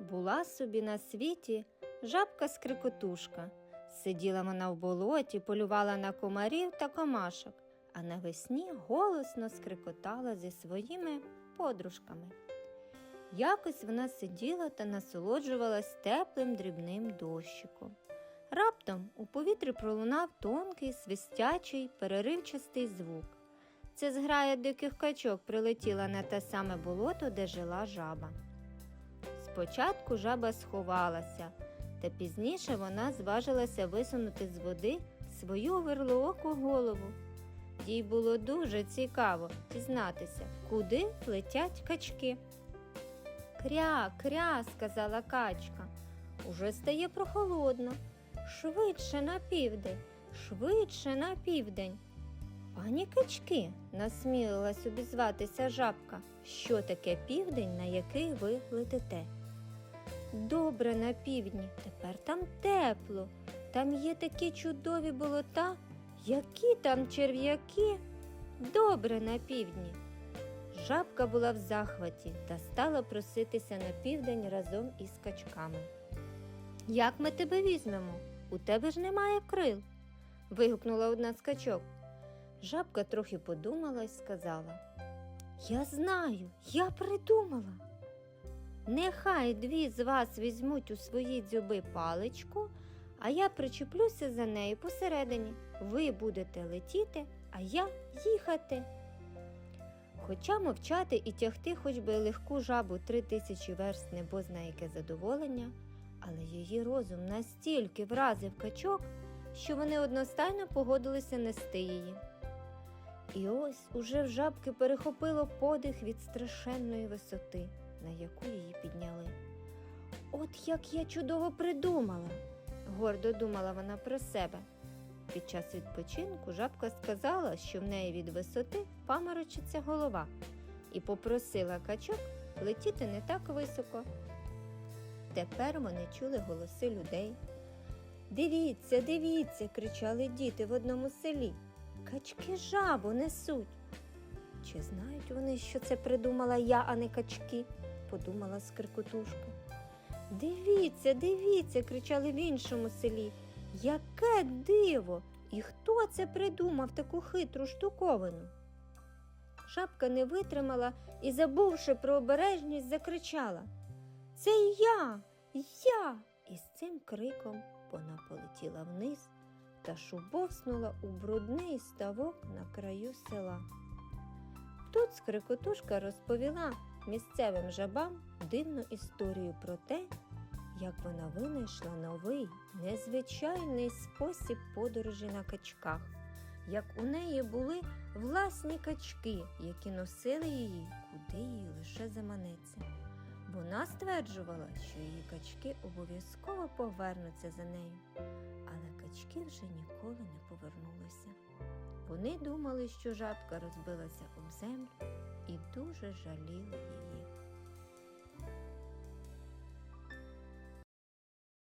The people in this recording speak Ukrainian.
Була собі на світі жабка скрикотушка. Сиділа вона в болоті, полювала на комарів та комашок, а навесні голосно скрикотала зі своїми подружками. Якось вона сиділа та насолоджувалась теплим дрібним дощиком. Раптом у повітрі пролунав тонкий, свистячий, переривчастий звук. Це зграя диких качок прилетіла на те саме болото, де жила жаба. Спочатку жаба сховалася, та пізніше вона зважилася висунути з води свою верлооку голову. Їй було дуже цікаво дізнатися, куди летять качки. Кря, кря, сказала качка. Уже стає прохолодно. Швидше на південь, швидше на південь. Пані качки, насмілилась обізватися жабка. Що таке південь, на який ви летите? Добре на півдні, тепер там тепло. Там є такі чудові болота, які там черв'яки. Добре на півдні. Жабка була в захваті та стала проситися на південь разом із качками. Як ми тебе візьмемо? У тебе ж немає крил. вигукнула одна з качок. Жабка трохи подумала і сказала: Я знаю, я придумала. Нехай дві з вас візьмуть у свої дзьоби паличку, а я причеплюся за нею посередині. Ви будете летіти, а я їхати. Хоча мовчати і тягти хоч би легку жабу три тисячі верст небозна яке задоволення, але її розум настільки вразив качок, що вони одностайно погодилися нести її. І ось уже в жабки перехопило подих від страшенної висоти, на яку її підняли. От як я чудово придумала, гордо думала вона про себе. Під час відпочинку жабка сказала, що в неї від висоти паморочиться голова, і попросила качок летіти не так високо. Тепер вони чули голоси людей. Дивіться, дивіться, кричали діти в одному селі. Качки жабу несуть. Чи знають вони, що це придумала я, а не качки? Подумала скрикотушка. Дивіться, дивіться, кричали в іншому селі. Яке диво! І хто це придумав таку хитру штуковину? Жабка не витримала і, забувши про обережність, закричала Це я, я. І з цим криком вона полетіла вниз та шубовснула у брудний ставок на краю села. Тут скрикотушка розповіла місцевим жабам дивну історію про те, як вона винайшла новий незвичайний спосіб подорожі на качках, як у неї були власні качки, які носили її, куди їй лише заманеться. Вона стверджувала, що її качки обов'язково повернуться за нею, але качки вже ніколи не повернулися. Вони думали, що жабка розбилася об землю і дуже жаліли її.